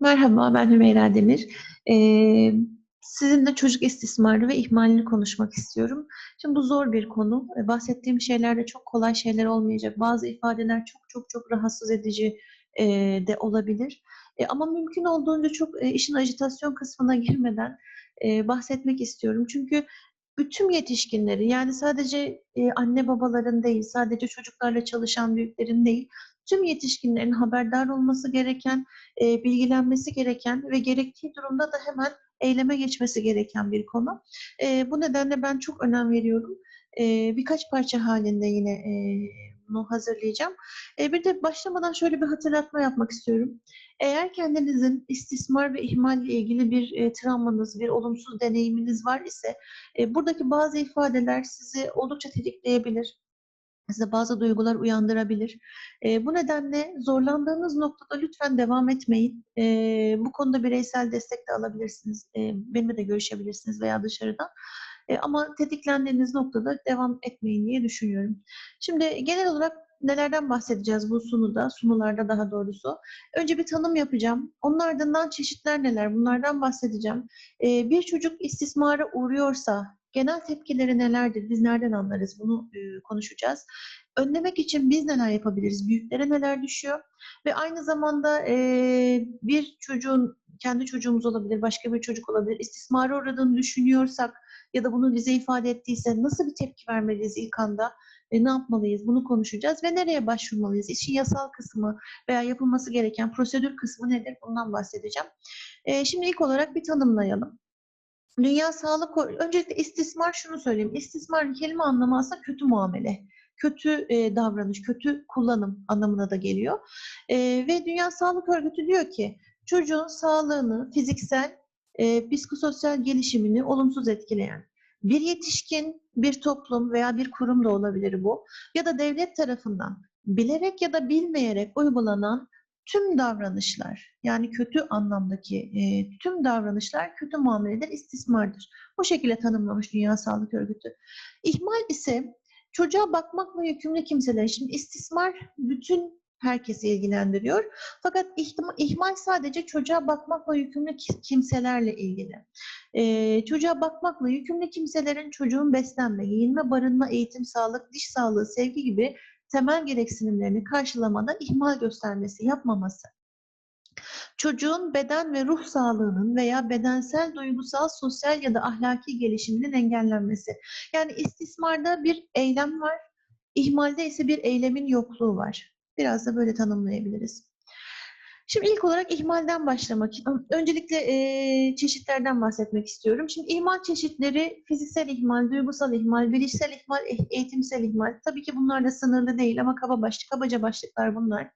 Merhaba, ben Hümeyra Demir. Eee, sizinle çocuk istismarı ve ihmalini konuşmak istiyorum. Şimdi bu zor bir konu. E, bahsettiğim şeyler de çok kolay şeyler olmayacak. Bazı ifadeler çok çok çok rahatsız edici eee, de olabilir. E, ama mümkün olduğunca çok e, işin ajitasyon kısmına girmeden e, bahsetmek istiyorum. Çünkü bütün yetişkinleri yani sadece e, anne babaların değil, sadece çocuklarla çalışan büyüklerin değil, tüm yetişkinlerin haberdar olması gereken, e, bilgilenmesi gereken ve gerektiği durumda da hemen eyleme geçmesi gereken bir konu. E, bu nedenle ben çok önem veriyorum. E, birkaç parça halinde yine e, bunu hazırlayacağım. E, bir de başlamadan şöyle bir hatırlatma yapmak istiyorum. Eğer kendinizin istismar ve ihmalle ilgili bir e, travmanız, bir olumsuz deneyiminiz var ise e, buradaki bazı ifadeler sizi oldukça tetikleyebilir. Size bazı duygular uyandırabilir. E, bu nedenle zorlandığınız noktada lütfen devam etmeyin. E, bu konuda bireysel destek de alabilirsiniz. E, benimle de görüşebilirsiniz veya dışarıdan. E, ama tetiklendiğiniz noktada devam etmeyin diye düşünüyorum. Şimdi genel olarak nelerden bahsedeceğiz bu sunuda, sunularda daha doğrusu. Önce bir tanım yapacağım. Onun ardından çeşitler neler bunlardan bahsedeceğim. E, bir çocuk istismara uğruyorsa genel tepkileri nelerdir, biz nereden anlarız bunu e, konuşacağız. Önlemek için biz neler yapabiliriz, büyüklere neler düşüyor ve aynı zamanda e, bir çocuğun, kendi çocuğumuz olabilir, başka bir çocuk olabilir, istismara uğradığını düşünüyorsak ya da bunu bize ifade ettiyse nasıl bir tepki vermeliyiz ilk anda? E, ne yapmalıyız? Bunu konuşacağız ve nereye başvurmalıyız? İşin yasal kısmı veya yapılması gereken prosedür kısmı nedir? Bundan bahsedeceğim. E, şimdi ilk olarak bir tanımlayalım. Dünya Sağlık öncelikle istismar şunu söyleyeyim. İstismar kelime anlamı aslında kötü muamele, kötü e, davranış, kötü kullanım anlamına da geliyor. E, ve Dünya Sağlık Örgütü diyor ki çocuğun sağlığını, fiziksel, e, psikososyal gelişimini olumsuz etkileyen bir yetişkin, bir toplum veya bir kurum da olabilir bu ya da devlet tarafından bilerek ya da bilmeyerek uygulanan tüm davranışlar yani kötü anlamdaki e, tüm davranışlar kötü muameledir, istismardır. Bu şekilde tanımlamış Dünya Sağlık Örgütü. İhmal ise çocuğa bakmakla yükümlü kimseler. Şimdi istismar bütün herkesi ilgilendiriyor. Fakat ihmal sadece çocuğa bakmakla yükümlü kimselerle ilgili. Ee, çocuğa bakmakla yükümlü kimselerin çocuğun beslenme, giyinme, barınma, eğitim, sağlık, diş sağlığı, sevgi gibi temel gereksinimlerini karşılamada ihmal göstermesi, yapmaması. Çocuğun beden ve ruh sağlığının veya bedensel, duygusal, sosyal ya da ahlaki gelişiminin engellenmesi. Yani istismarda bir eylem var, ihmalde ise bir eylemin yokluğu var. Biraz da böyle tanımlayabiliriz. Şimdi ilk olarak ihmalden başlamak. Öncelikle e, çeşitlerden bahsetmek istiyorum. Şimdi ihmal çeşitleri fiziksel ihmal, duygusal ihmal, bilişsel ihmal, eğitimsel ihmal. Tabii ki bunlar da sınırlı değil ama kaba başlık, kabaca başlıklar bunlar.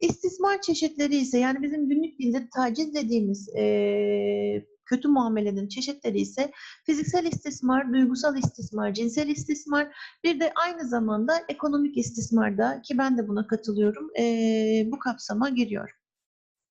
İstismar çeşitleri ise yani bizim günlük dilde taciz dediğimiz e, kötü muamelenin çeşitleri ise fiziksel istismar, duygusal istismar, cinsel istismar, bir de aynı zamanda ekonomik istismarda ki ben de buna katılıyorum, e, bu kapsama giriyor.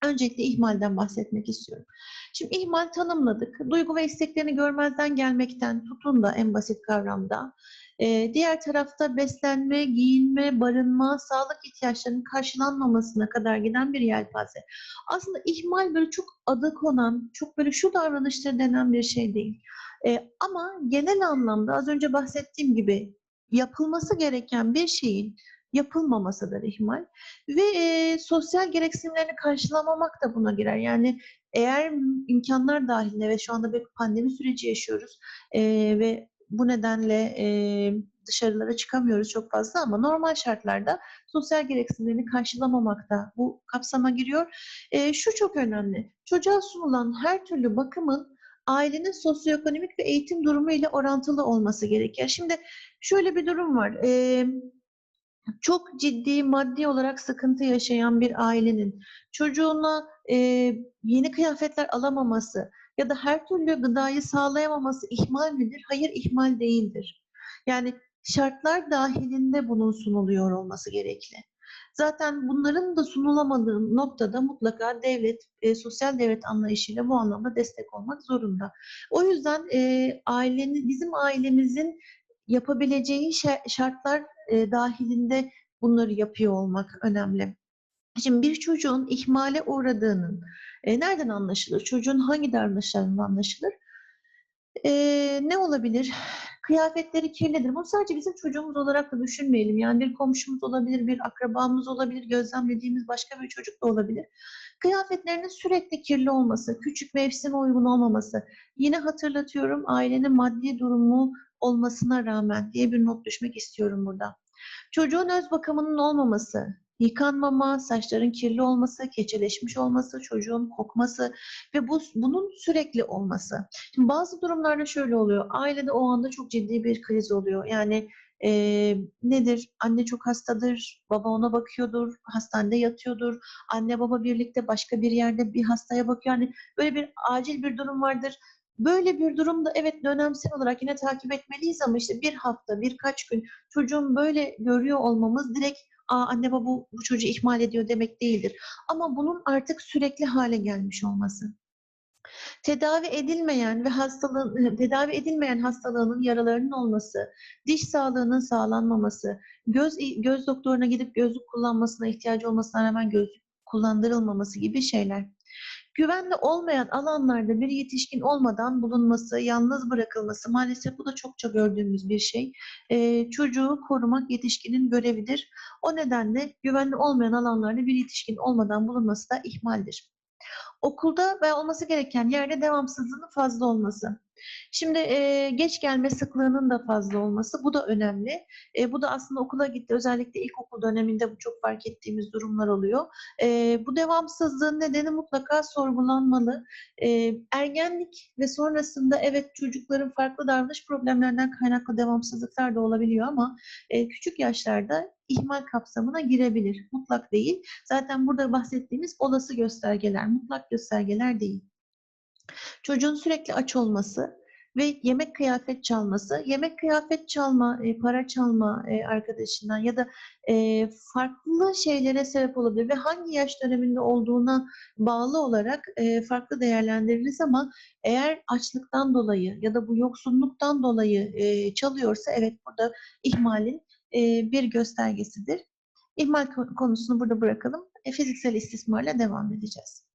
Öncelikle ihmalden bahsetmek istiyorum. Şimdi ihmal tanımladık. Duygu ve isteklerini görmezden gelmekten tutun da en basit kavramda. Ee, diğer tarafta beslenme, giyinme, barınma, sağlık ihtiyaçlarının karşılanmamasına kadar giden bir yelpaze. Aslında ihmal böyle çok adı konan, çok böyle şu davranışları denen bir şey değil. Ee, ama genel anlamda az önce bahsettiğim gibi yapılması gereken bir şeyin yapılmamasıdır ihmal. Ve e, sosyal gereksinimlerini karşılamamak da buna girer. Yani eğer imkanlar dahilinde ve şu anda bir pandemi süreci yaşıyoruz e, ve bu nedenle e, dışarılara çıkamıyoruz çok fazla ama normal şartlarda sosyal gereksinimlerini karşılamamak da bu kapsama giriyor. E, şu çok önemli. Çocuğa sunulan her türlü bakımın ailenin sosyoekonomik ve eğitim durumu ile orantılı olması gerekir. Şimdi şöyle bir durum var. E, çok ciddi maddi olarak sıkıntı yaşayan bir ailenin çocuğuna e, yeni kıyafetler alamaması ya da her türlü gıdayı sağlayamaması ihmal midir? Hayır ihmal değildir. Yani şartlar dahilinde bunun sunuluyor olması gerekli. Zaten bunların da sunulamadığı noktada mutlaka devlet, e, sosyal devlet anlayışıyla bu anlamda destek olmak zorunda. O yüzden e, ailenin, bizim ailemizin yapabileceği şartlar e, dahilinde bunları yapıyor olmak önemli. Şimdi bir çocuğun ihmale uğradığının E, nereden anlaşılır? Çocuğun hangi davranışlarından anlaşılır? Eee, ne olabilir? Kıyafetleri kirlidir. Bunu sadece bizim çocuğumuz olarak da düşünmeyelim. Yani bir komşumuz olabilir, bir akrabamız olabilir, gözlemlediğimiz başka bir çocuk da olabilir. Kıyafetlerinin sürekli kirli olması, küçük mevsime uygun olmaması. Yine hatırlatıyorum, ailenin maddi durumu olmasına rağmen diye bir not düşmek istiyorum burada. Çocuğun öz bakımının olmaması, yıkanmama, saçların kirli olması, keçeleşmiş olması, çocuğun kokması ve bu, bunun sürekli olması. Şimdi bazı durumlarda şöyle oluyor. Ailede o anda çok ciddi bir kriz oluyor. Yani eee, nedir? Anne çok hastadır, baba ona bakıyordur, hastanede yatıyordur. Anne baba birlikte başka bir yerde bir hastaya bakıyor. Yani böyle bir acil bir durum vardır. Böyle bir durumda evet dönemsel olarak yine takip etmeliyiz ama işte bir hafta, birkaç gün çocuğun böyle görüyor olmamız direkt Aa, anne baba bu, bu çocuğu ihmal ediyor demek değildir. Ama bunun artık sürekli hale gelmiş olması tedavi edilmeyen ve hastalığın tedavi edilmeyen hastalığının yaralarının olması, diş sağlığının sağlanmaması, göz göz doktoruna gidip gözlük kullanmasına ihtiyacı olmasına rağmen gözlük kullandırılmaması gibi şeyler. Güvenli olmayan alanlarda bir yetişkin olmadan bulunması, yalnız bırakılması maalesef bu da çokça gördüğümüz bir şey. Ee, çocuğu korumak yetişkinin görevidir. O nedenle güvenli olmayan alanlarda bir yetişkin olmadan bulunması da ihmaldir. Okulda ve olması gereken yerde devamsızlığının fazla olması. Şimdi e, geç gelme sıklığının da fazla olması bu da önemli. E, bu da aslında okula gitti. Özellikle ilkokul döneminde bu çok fark ettiğimiz durumlar oluyor. E, bu devamsızlığın nedeni mutlaka sorgulanmalı. E, ergenlik ve sonrasında evet çocukların farklı davranış problemlerinden kaynaklı devamsızlıklar da olabiliyor ama e, küçük yaşlarda ihmal kapsamına girebilir. Mutlak değil. Zaten burada bahsettiğimiz olası göstergeler, mutlak göstergeler değil. Çocuğun sürekli aç olması ve yemek kıyafet çalması, yemek kıyafet çalma, e, para çalma e, arkadaşından ya da e, farklı şeylere sebep olabilir ve hangi yaş döneminde olduğuna bağlı olarak farklı değerlendiririz ama eğer açlıktan dolayı ya da bu yoksunluktan dolayı çalıyorsa evet burada ihmalin bir göstergesidir. İhmal ko- konusunu burada bırakalım. Fiziksel istismarla devam edeceğiz.